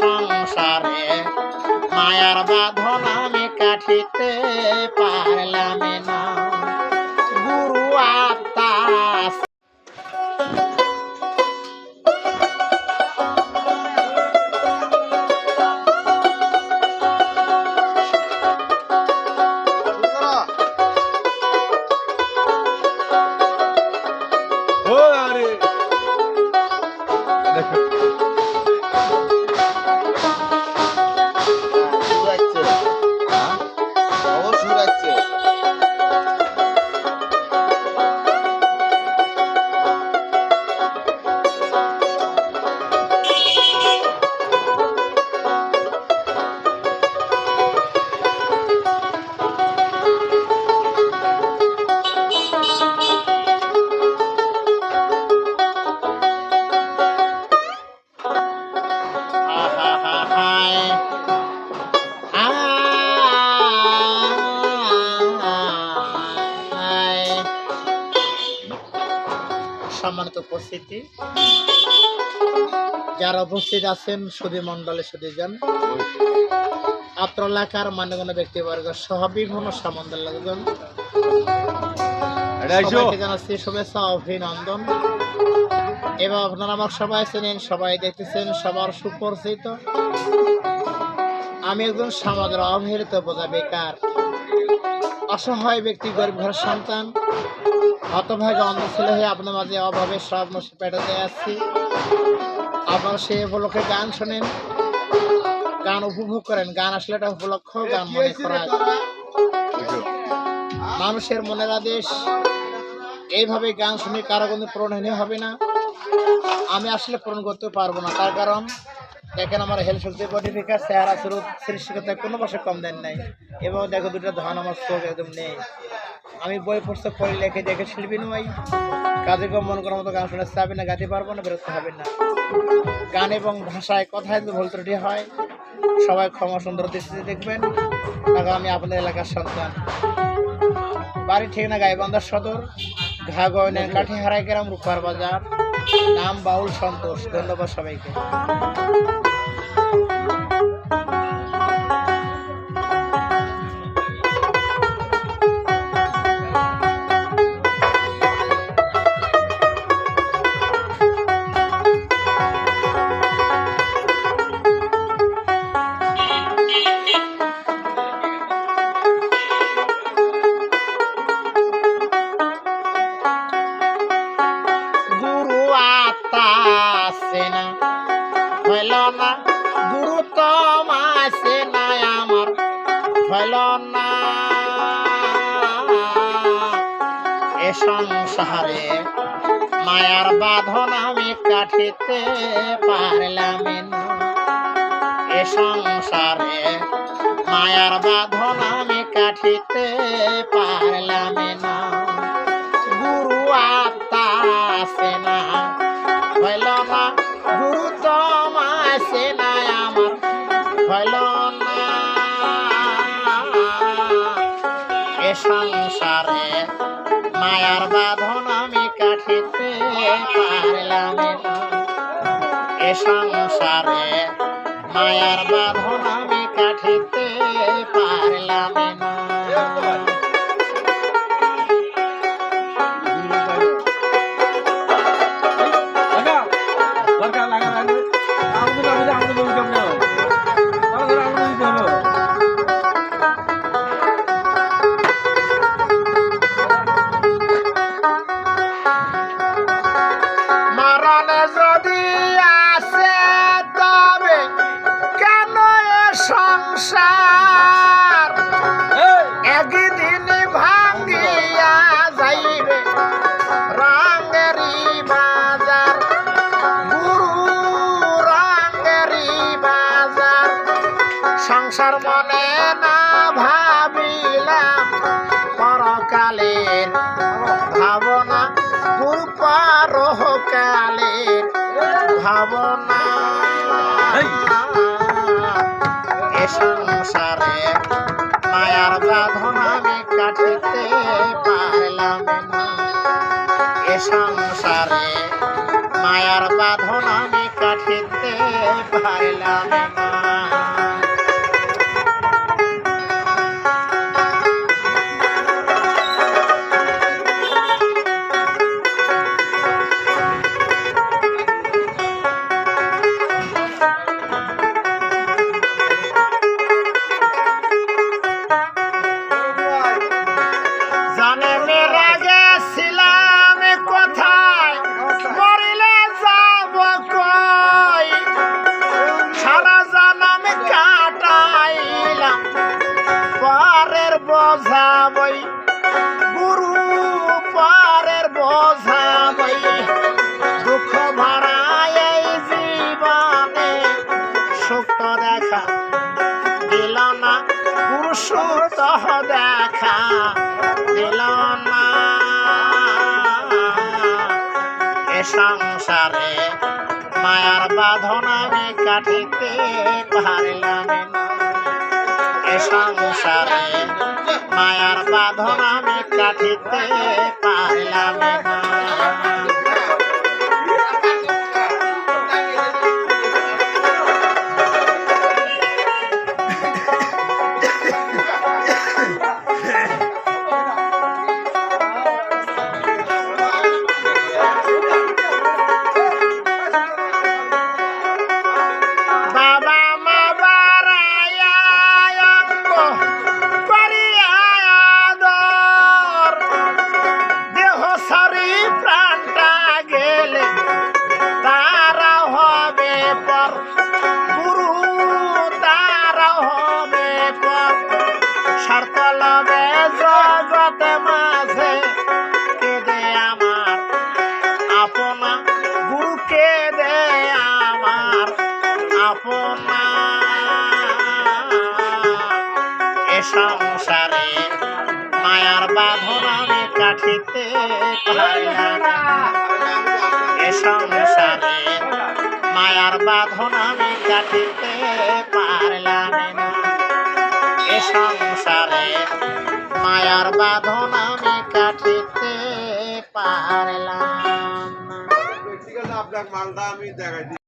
সংসারে। মায়ার বাঁধন আমি কাঠিতে পারলাম না। গুরু আত্মা ও সম্মানিত উপস্থিতি। যারা উপস্থিত আছেন সুদী মন্ডলে সুদী যান আত্র এলাকার মান্যগণ ব্যক্তিবর্গ সহ বিভিন্ন সম্বন্ধের লোকজন। জানাচ্ছি শুভেচ্ছা অভিনন্দন। এবং আপনারা আমার সবাই চেনেন সবাই দেখতেছেন সবার সুপরিচিত। আমি একজন সমাজের অবহেলিত বোঝা বেকার অসহায় ব্যক্তি, গরিব ঘরের সন্তান, হতভাগে অন্ধ ছেলে হয়ে আপনার মাঝে অভাবে সব নসে পেটাতে আসছি। আপনারা সে উপলক্ষে গান শোনেন, গান উপভোগ করেন। গান আসলে এটা উপলক্ষ, গান মনে করা মানুষের মনের আদেশ, এইভাবে গান শুনে কারও কিন্তু পূরণহীন হবে না। আমি আসলে পূরণ করতে পারব না, তার কারণ দেখেন আমার হেলথ শক্তি বডি ফিকার চেহারা স্বরূপ সৃষ্টিকতা কোনো বছর কম দেন নাই। এবং দেখো দুটো ধান আমার চোখ একদম নেই। আমি বই পুস্তক পড়ে লেখে দেখে শিল্পী নই। কাজে কম মন করার মতো গান শুনে চাবে না গাতে পারব না, বেরোতে হবে না। গান এবং ভাষায় কথায় যদি ভুল ত্রুটি হয়, সবাই ক্ষমা সুন্দর দৃষ্টিতে দেখবেন। কারণ আমি আপনাদের এলাকার সন্তান। বাড়ি ঠিকানা গাইবান্ধার সদর, ঘাগয়নের কাঠিহারাই গ্রাম রূপার বাজার। নাম বাউল সন্তোষ। ধন্যবাদ সবাইকে। হইল না। এ সংসারে মায়ার বাঁধন আমি কাঠিতে পারলাম না। এ সংসারে মায়ার বাঁধন আমি কাঠিতে পারলাম না। গুরু আত্মা আছে না, হইল না। গুরু তোমাছে না আমার, হইল মায়ার বাঁধন আমি কাঠিতে পারলাম এ সংসারে মায়ার বাঁধন আমি কাঠিতে পারলাম না লাগা পরকালের ভাবনা। এ সংসারে মায়ার বাঁধন আমি কাটিতে পারলাম না। এ সংসারে মায়ার বাঁধন আমি কাটিতে পারলাম না। দিল না এ সংসারে মায়ার বাঁধন আমি কাটিতে পারলাম এ সংসারে মায়ার বাঁধন আমি কাটিতে পারলাম না। অঙ্গ করিয়া দেহ সারি প্রাণটা গেলে তারা হবে পর। গুরু, তারা হবে পর। জগতে মাঝে কেদে আমার আপনা। গুরুকে দে আমার আপনা। সংসারে মায়ার বাঁধন আমি পারলাম এ সংসারে মায়ার বাঁধন আমি কাটিতে পারলাম এ সংসারে মায়ার বাঁধন আমি কাটিতে পারলাম আপনার মালটা আমি দেখাই